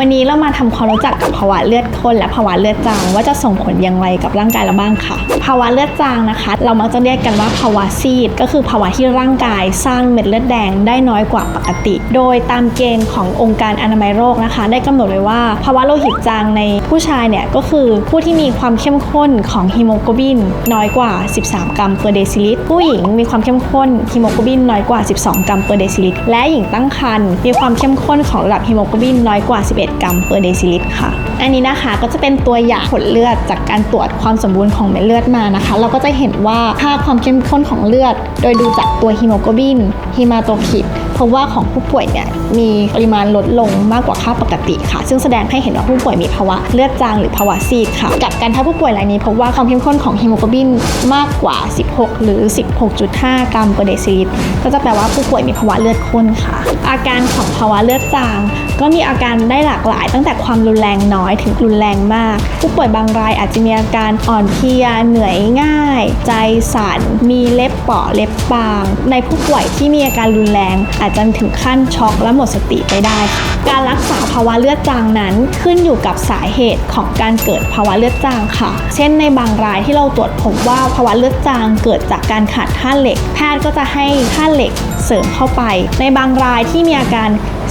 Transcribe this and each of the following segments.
วันนี้เรามาทำความรู้จักกับภาวะเลือดข้นและภาวะเลือดจาง ว่าจะส่งผลอย่างไรกับร่างกายเราบ้างค่ะ ภาวะเลือดจางนะคะ เรามักจะเรียกกันว่าภาวะซีด ก็คือภาวะที่ร่างกายสร้างเม็ดเลือดแดงได้น้อยกว่าปกติ โดยตามเกณฑ์ขององค์การอนามัยโรคนะคะ ได้กำหนดไว้ว่าภาวะโลหิตจางในผู้ชายเนี่ยก็คือผู้ที่มีความเข้มข้นของฮีโมโกลบินน้อยกว่า 13 กรัม per เดซิลิตรผู้หญิงมีความเข้มข้นฮีโมโกลบินน้อยกว่า 12 กรัม per เดซิลิตรและหญิงตั้งครรภ์มีความเข้มข้นของระดับฮีโมโกลบินน้อยกว่า 11กรัม per เดซิลิตรค่ะ อันนี้นะคะก็จะเป็นตัวอย่างผลเลือดจากการตรวจความสมบูรณ์ของเม็ดเลือดมานะคะ เราก็จะเห็นว่าค่าความเข้มข้นของเลือด โดยดูจากตัวฮีโมโกลบินฮีมาโตคิดเพราะว่าของผู้ป่วยเนี่ยมีปริมาณลดลงมากกว่าค่าปกติค่ะ ซึ่งแสดงให้เห็นว่าผู้ป่วยมีภาวะเลือดจางหรือภาวะซีดค่ะ กับการถ้าผู้ป่วยรายนี้พบว่าความเข้มข้นของฮีโมโกลบินมากกว่า 16 หรือ 16.5 กรัมเปอร์เดซิลิตรก็จะแปลว่าผู้ป่วยมีภาวะเลือดข้นค่ะ อาการของภาวะเลือดจาง ก็มีอาการได้หลากหลาย ตั้งแต่ความรุนแรงน้อยถึงรุนแรงมาก ผู้ป่วยบางรายอาจจะมีอาการอ่อนเพลียเหนื่อยง่าย ใจสั่นมีเล็บเปราะเล็บบาง ในผู้ป่วยที่มีอาการรุนแรง อาจจะถึงขั้นช็อกและหมดสติไปได้ค่ะการรักษาภาวะเลือดจางนั้นขึ้นอยู่กับสาเหตุของการเกิดภาวะเลือดจางค่ะ เช่นในบางรายที่เราตรวจพบว่าภาวะเลือดจางเกิดจากการขาดธาตุเหล็ก แพทย์ก็จะให้ธาตุเหล็กเสริมเข้าไป ในบางรายที่มีอาการ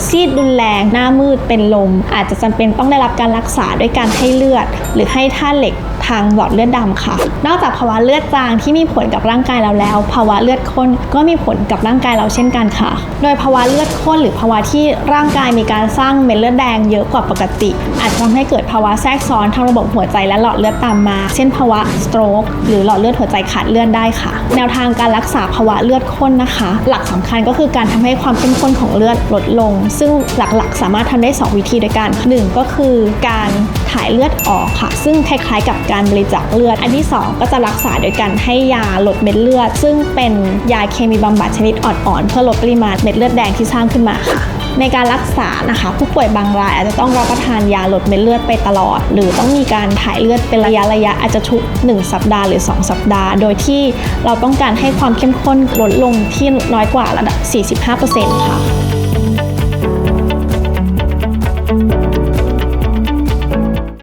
ซีดรุนแรง หน้ามืดเป็นลม อาจจะจำเป็นต้องได้รับการรักษาด้วยการให้เลือด หรือให้ธาตุเหล็ก ทางหลอดเลือดดำค่ะ นอกจากภาวะเลือดจางที่มีผลกับร่างกายเราแล้ว ภาวะเลือดข้นก็มีผลกับร่างกายเราเช่นกันค่ะ โดยภาวะเลือดข้นหรือภาวะที่ร่างกายมีการสร้างเม็ดเลือดแดงเยอะกว่าปกติ อาจจะทำให้เกิดภาวะแทรกซ้อนทางระบบหัวใจและหลอดเลือดตามมา เช่นภาวะสโตรกหรือหลอดเลือดหัวใจขาดเลือดได้ค่ะ แนวทางการรักษาภาวะเลือดข้นนะคะ หลักสำคัญก็คือการทำให้ความเข้มข้นของเลือดลดลง ซึ่งหลักๆ สามารถทำได้ 2 วิธีด้วยกันหนึ่งก็คือการ ถ่ายเลือดออกค่ะ ซึ่งคล้ายๆ กับการบริจาคเลือด อันที่ 2 ก็จะรักษาโดยการให้ยาลดเม็ดเลือด ซึ่งเป็นยาเคมีบำบัดชนิดอ่อนๆ เพื่อลดปริมาณเม็ดเลือดแดงที่สร้างขึ้นมาค่ะในการรักษานะคะ ผู้ป่วยบางรายอาจจะต้องรับประทานยาลดเม็ดเลือดไปตลอด หรือต้องมีการถ่ายเลือดเป็นระยะระยะอาจจะทุก 1 สัปดาห์หรือ 2 สัปดาห์ โดยที่เราต้องการให้ความเข้มข้นลดลงที่น้อยกว่าระดับ 45%ค่ะ